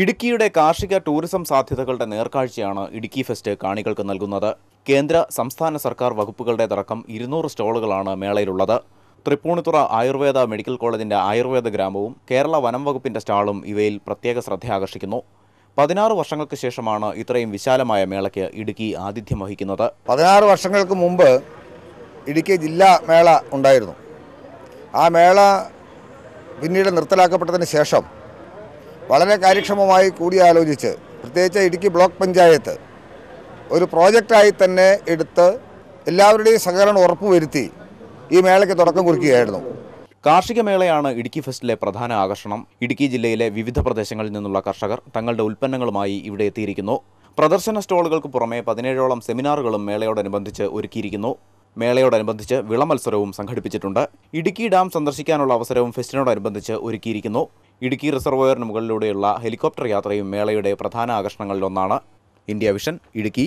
ഇടുക്കിയുടെ കാർഷിക ടൂറിസം സാധ്യതകളുടെ നേർക്കാഴ്ചയാണ് ഇടുക്കി ഫെസ്റ്റ് കാണികൾക്ക് നൽകുന്നത്. കേന്ദ്ര സംസ്ഥാന സർക്കാർ വകുപ്പുകളുടെ തുടക്കം ഇരുന്നൂറ് സ്റ്റോളുകളാണ് മേളയിലുള്ളത്. തൃപ്പൂണിത്തുറ ആയുർവേദ മെഡിക്കൽ കോളേജിന്റെ ആയുർവേദ ഗ്രാമവും കേരള വനം വകുപ്പിന്റെ സ്റ്റാളും ഇവയിൽ പ്രത്യേക ശ്രദ്ധ ആകർഷിക്കുന്നു. പതിനാറ് വർഷങ്ങൾക്ക് ശേഷമാണ് ഇത്രയും വിശാലമായ മേളയ്ക്ക് ഇടുക്കി ആതിഥ്യം വഹിക്കുന്നത്. പതിനാറ് വർഷങ്ങൾക്ക് മുമ്പ് ഇടുക്കി ജില്ലാ മേള ഉണ്ടായിരുന്നു. ആ മേള പിന്നീട് നിർത്തലാക്കപ്പെട്ടതിന് ശേഷം വളരെ കാര്യക്ഷമമായി കൂടിയാലോചിച്ച് പ്രത്യേകിച്ച് ഇടുക്കി ബ്ലോക്ക് പഞ്ചായത്ത് ഒരു പ്രോജക്റ്റായി തന്നെ എടുത്ത് എല്ലാവരുടെയും സഹകരണം ഉറപ്പുവരുത്തി ഈ മേളയ്ക്ക് തുടക്കം കുറിക്കുകയായിരുന്നു. കാർഷിക മേളയാണ് ഇടുക്കി ഫെസ്റ്റിലെ പ്രധാന ആകർഷണം. ഇടുക്കി ജില്ലയിലെ വിവിധ പ്രദേശങ്ങളിൽ നിന്നുള്ള കർഷകർ തങ്ങളുടെ ഉൽപ്പന്നങ്ങളുമായി ഇവിടെ എത്തിയിരിക്കുന്നു. പ്രദർശന സ്റ്റോളുകൾക്ക് പുറമെ പതിനേഴോളം സെമിനാറുകളും മേളയോടനുബന്ധിച്ച് ഒരുക്കിയിരിക്കുന്നു. മേളയോടനുബന്ധിച്ച് വിളമത്സരവും സംഘടിപ്പിച്ചിട്ടുണ്ട്. ഇടുക്കി ഡാം സന്ദർശിക്കാനുള്ള അവസരവും ഫെസ്റ്റിനോടനുബന്ധിച്ച് ഒരുക്കിയിരിക്കുന്നു. ഇടുക്കി റിസർവോയറിന് മുകളിലൂടെയുള്ള ഹെലികോപ്റ്റർ യാത്രയും മേളയുടെ പ്രധാന ആകർഷണങ്ങളിലൊന്നാണ് ഇന്ത്യ വിഷൻ ഇടുക്കി.